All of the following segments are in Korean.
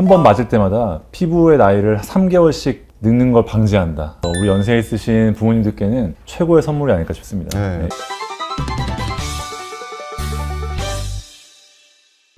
한 번 맞을 때마다 피부의 나이를 3개월씩 늙는 걸 방지한다. 어, 우리 연세에 있으신 부모님들께는 최고의 선물이 아닐까 싶습니다. 네. 네.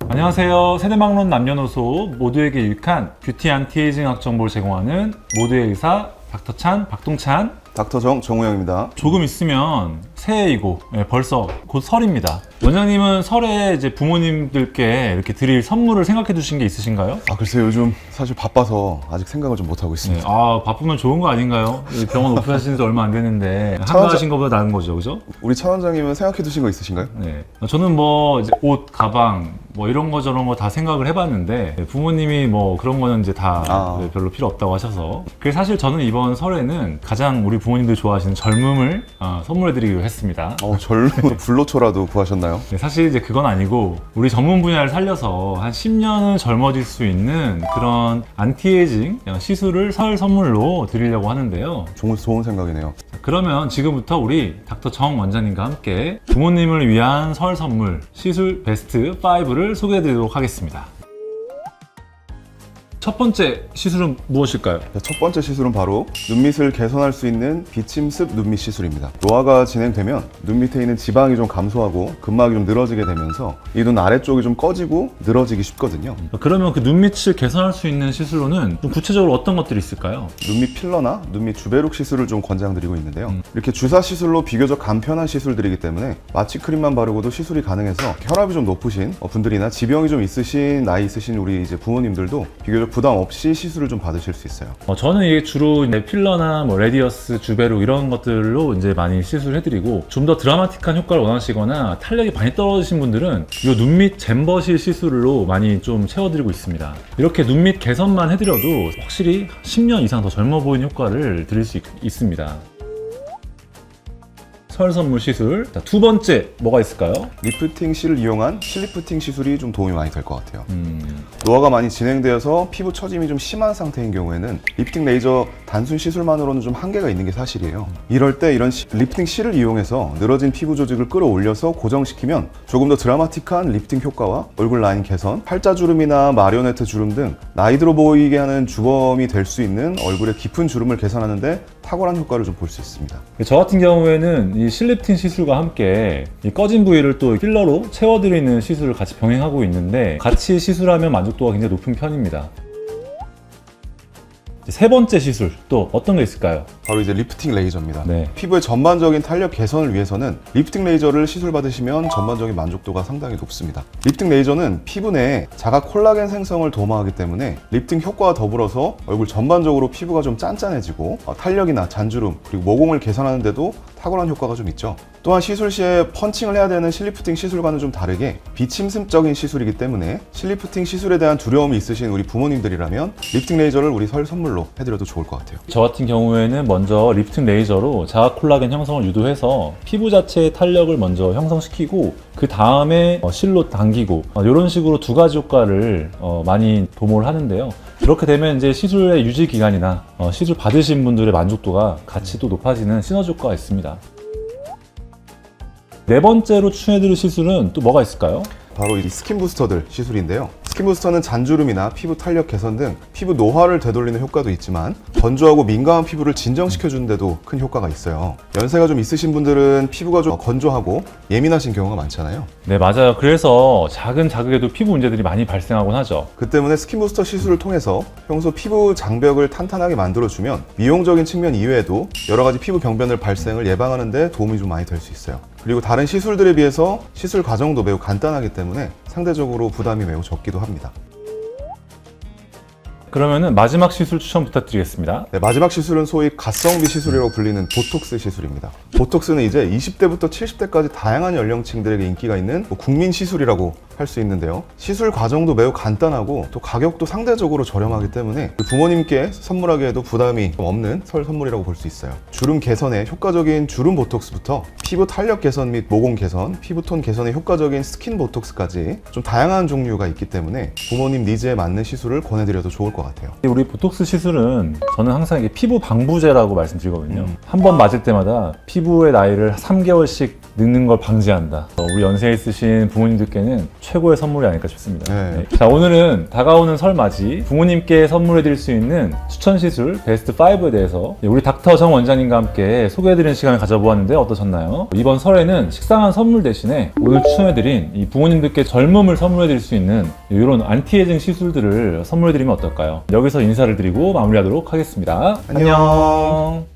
안녕하세요. 세대막론 남녀노소 모두에게 유익한 뷰티 안티에이징 학 정보를 제공하는 모두의 의사 닥터찬 박동찬 닥터정 정우영입니다. 조금 있으면 새해이고 예, 벌써 곧 설입니다. 원장님은 설에 이제 부모님들께 이렇게 드릴 선물을 생각해 두신 게 있으신가요? 아 글쎄 요즘 사실 바빠서 아직 생각을 좀 못 하고 네. 있습니다. 아 바쁘면 좋은 거 아닌가요? 이 병원 오픈하신 지 얼마 안 됐는데 한가하신 것보다 나은 거죠, 그죠? 우리 차 원장님은 생각해 두신 거 있으신가요? 네. 저는 뭐 이제 옷, 가방 뭐 이런 거 저런 거 다 생각을 해봤는데 부모님이 뭐 그런 거는 이제 다 아. 네, 별로 필요 없다고 하셔서 그래서 사실 저는 이번 설에는 가장 우리 부모님들 좋아하시는 젊음을 어, 선물해드리기로 했습니다. 어 젊은 불로초라도 구하셨나요? 네, 사실 이제 그건 아니고 우리 전문 분야를 살려서 한 10년은 젊어질 수 있는 그런 안티에이징 시술을 설 선물로 드리려고 하는데요. 좋은 좋은 생각이네요. 자, 그러면 지금부터 우리 닥터 정 원장님과 함께 부모님을 위한 설 선물 시술 베스트 5를 소개해 드리도록 하겠습니다. 첫 번째 시술은 무엇일까요? 자, 첫 번째 시술은 바로 눈밑을 개선할 수 있는 비침습 눈밑 시술입니다. 노화가 진행되면 눈 밑에 있는 지방이 좀 감소하고 근막이 좀 늘어지게 되면서 이 눈 아래쪽이 좀 꺼지고 늘어지기 쉽거든요. 그러면 그 눈밑을 개선할 수 있는 시술로는 좀 구체적으로 어떤 것들이 있을까요? 눈밑 필러나 눈밑 주베룩 시술을 좀 권장드리고 있는데요. 음. 이렇게 주사 시술로 비교적 간편한 시술들이기 때문에 마취 크림만 바르고도 시술이 가능해서 혈압이 좀 높으신 어, 분들이나 지병이 좀 있으신 나이 있으신 우리 이제 부모님들도 비교적 부담 없이 시술을 좀 받으실 수 있어요. 어, 저는 이게 주로 이제 필러나 뭐 레디어스, 주베룩 이런 것들로 이제 많이 시술해드리고 좀 더 드라마틱한 효과를 원하시거나 탄력이 많이 떨어지신 분들은 이 눈 밑 잼버실 시술로 많이 좀 채워드리고 있습니다. 이렇게 눈 밑 개선만 해드려도 확실히 10년 이상 더 젊어 보이는 효과를 드릴 수 있, 있습니다. 설 선물 시술. 자, 두 번째 뭐가 있을까요? 리프팅 실을 이용한 실리프팅 시술이 좀 도움이 많이 될 것 같아요. 음, 노화가 많이 진행되어서 피부 처짐이 좀 심한 상태인 경우에는 리프팅 레이저 단순 시술만으로는 좀 한계가 있는 게 사실이에요. 이럴 때 이런 시- 리프팅 실을 이용해서 늘어진 피부 조직을 끌어올려서 고정시키면 조금 더 드라마틱한 리프팅 효과와 얼굴 라인 개선, 팔자 주름이나 마리오네트 주름 등 나이 들어 보이게 하는 주범이 될 수 있는 얼굴의 깊은 주름을 개선하는데 탁월한 효과를 좀 볼 수 있습니다. 저 같은 경우에는 이 실리프팅 시술과 함께 이 꺼진 부위를 또 필러로 채워드리는 시술을 같이 병행하고 있는데 같이 시술하면 만족도가 굉장히 높은 편입니다. 세 번째 시술 또 어떤 게 있을까요? 바로 이제 리프팅 레이저입니다. 네. 피부의 전반적인 탄력 개선을 위해서는 리프팅 레이저를 시술 받으시면 전반적인 만족도가 상당히 높습니다. 리프팅 레이저는 피부 내에 자가 콜라겐 생성을 도모하기 때문에 리프팅 효과와 더불어서 얼굴 전반적으로 피부가 좀 짠짠해지고 어, 탄력이나 잔주름 그리고 모공을 개선하는데도 탁월한 효과가 좀 있죠. 또한 시술 시에 펀칭을 해야 되는 실리프팅 시술과는 좀 다르게 비침습적인 시술이기 때문에 실리프팅 시술에 대한 두려움이 있으신 우리 부모님들이라면 리프팅 레이저를 우리 설 선물로 해드려도 좋을 것 같아요. 저 같은 경우에는 먼저 리프팅 레이저로 자가 콜라겐 형성을 유도해서 피부 자체의 탄력을 먼저 형성시키고 그 다음에 어, 실로 당기고 이런 식으로 두 가지 효과를 어, 많이 도모를 하는데요. 이렇게 되면 이제 시술의 유지 기간이나 어, 시술 받으신 분들의 만족도가 같이 또 높아지는 시너지 효과가 있습니다. 네 번째로 추천해드릴 시술은 또 뭐가 있을까요? 바로 이 스킨 부스터들 시술인데요. 스킨 부스터는 잔주름이나 피부 탄력 개선 등 피부 노화를 되돌리는 효과도 있지만 건조하고 민감한 피부를 진정시켜주는 데도 큰 효과가 있어요. 연세가 좀 있으신 분들은 피부가 좀 건조하고 예민하신 경우가 많잖아요. 네, 맞아요. 그래서 작은 자극에도 피부 문제들이 많이 발생하곤 하죠. 그 때문에 스킨 부스터 시술을 통해서 평소 피부 장벽을 탄탄하게 만들어주면 미용적인 측면 이외에도 여러 가지 피부 병변을 발생을 예방하는 데 도움이 좀 많이 될 수 있어요. 그리고 다른 시술들에 비해서 시술 과정도 매우 간단하기 때문에 상대적으로 부담이 매우 적기도 합니다. 그러면은 마지막 시술 추천 부탁드리겠습니다. 네, 마지막 시술은 소위 가성비 시술이라고 불리는 보톡스 시술입니다. 보톡스는 이제 20대부터 70대까지 다양한 연령층들에게 인기가 있는 뭐 국민 시술이라고 할 수 있는데요. 시술 과정도 매우 간단하고 또 가격도 상대적으로 저렴하기 때문에 그 부모님께 선물하기에도 부담이 좀 없는 설 선물이라고 볼 수 있어요. 주름 개선에 효과적인 주름 보톡스부터 피부 탄력 개선 및 모공 개선, 피부톤 개선에 효과적인 스킨 보톡스까지 좀 다양한 종류가 있기 때문에 부모님 니즈에 맞는 시술을 권해드려도 좋을 것 같아요. 우리 보톡스 시술은 저는 항상 이게 피부 방부제라고 말씀드리거든요. 음. 한번 맞을 때마다 피부의 나이를 3개월씩 늙는 걸 방지한다. 어, 우리 연세에 있으신 부모님들께는 최고의 선물이 아닐까 싶습니다. 네. 네. 자, 오늘은 다가오는 설 맞이 부모님께 선물해드릴 수 있는 추천 시술 베스트 5에 대해서 우리 닥터 정 원장님과 함께 소개해드리는 시간을 가져보았는데 어떠셨나요? 이번 설에는 식상한 선물 대신에 오늘 추천해드린 이 부모님들께 젊음을 선물해드릴 수 있는 이런 안티에이징 시술들을 선물해드리면 어떨까요? 여기서 인사를 드리고 마무리하도록 하겠습니다. 안녕. 안녕.